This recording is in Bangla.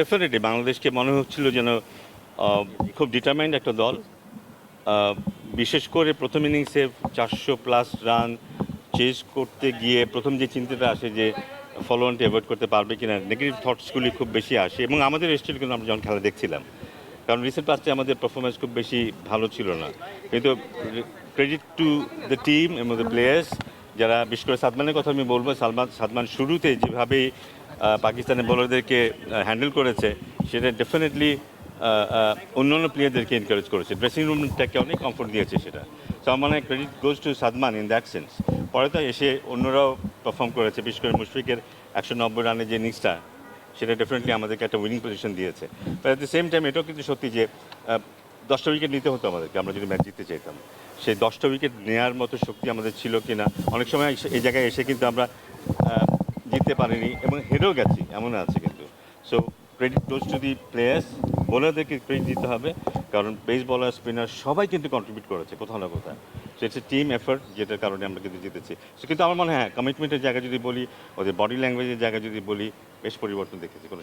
ডেফিনেটলি বাংলাদেশকে মনে হচ্ছিল যেন খুব ডিটারমাইন্ড একটা দল। বিশেষ করে প্রথম ইনিংসে চারশো প্লাস রান চেস করতে গিয়ে প্রথম যে চিন্তাটা আসে যে ফলোয়ানটি অ্যাভয়েড করতে পারবে কিনা নেগেটিভ থটসগুলি খুব বেশি আসে। এবং আমাদের স্টিল কিন্তু আমরা যখন খেলা দেখছিলাম, কারণ রিসেন্ট পাস্টে আমাদের পারফরমেন্স খুব বেশি ভালো ছিল না। কিন্তু ক্রেডিট টু দ্য টিম এবং দ্য প্লেয়ার্স যারা, বিশেষ করে সাদমানের কথা আমি বলব, সালমান, সাদমান শুরুতে যেভাবে আহ, পাকিস্তানের বোলারদেরকে হ্যান্ডেল করেছে সেটা ডেফিনেটলি অন্যান্য প্লেয়ারদেরকে এনকারেজ করেছে। ড্রেসিং রুমটাকে অনেক কমফোর্ট দিয়েছে সেটা। তো আমার মানে credit goes to Sadman in that sense পরে তো এসে অন্যরাও পারফর্ম করেছে বিশেষ করে মুশফিকের একশো নব্বই রানের যে ইনিংসটা সেটা ডেফিনেটলি আমাদেরকে একটা উইনিং পজিশন দিয়েছে। অ্যাট দ্য সেম টাইম এটাও কিন্তু সত্যি যে দশটা উইকেট নিতে হতো আমাদেরকে আমরা যদি ম্যাচ জিততে চাইতাম। সেই দশটা উইকেট নেওয়ার মতো শক্তি আমাদের ছিল কি না অনেক সময় এই জায়গায় এসে কিন্তু আমরা জিততে পারেনি এবং হেরেও গেছি এমন আছে কিন্তু। So credit goes to the players বোলারদেরকে credit দিতে হবে, কারণ পেস বলার স্পিনার সবাই কিন্তু কন্ট্রিবিউট করেছে, কোথাও না কোথাও। So it's a team effort যেটার কারণে আমরা কিন্তু জিতেছি। সো কিন্তু আমার মনে হয় হ্যাঁ কমিটমেন্টের জায়গায় যদি বলি, ওদের বডি ল্যাঙ্গুয়েজের জায়গায় যদি বলি, বেশ পরিবর্তন দেখেছি কোনো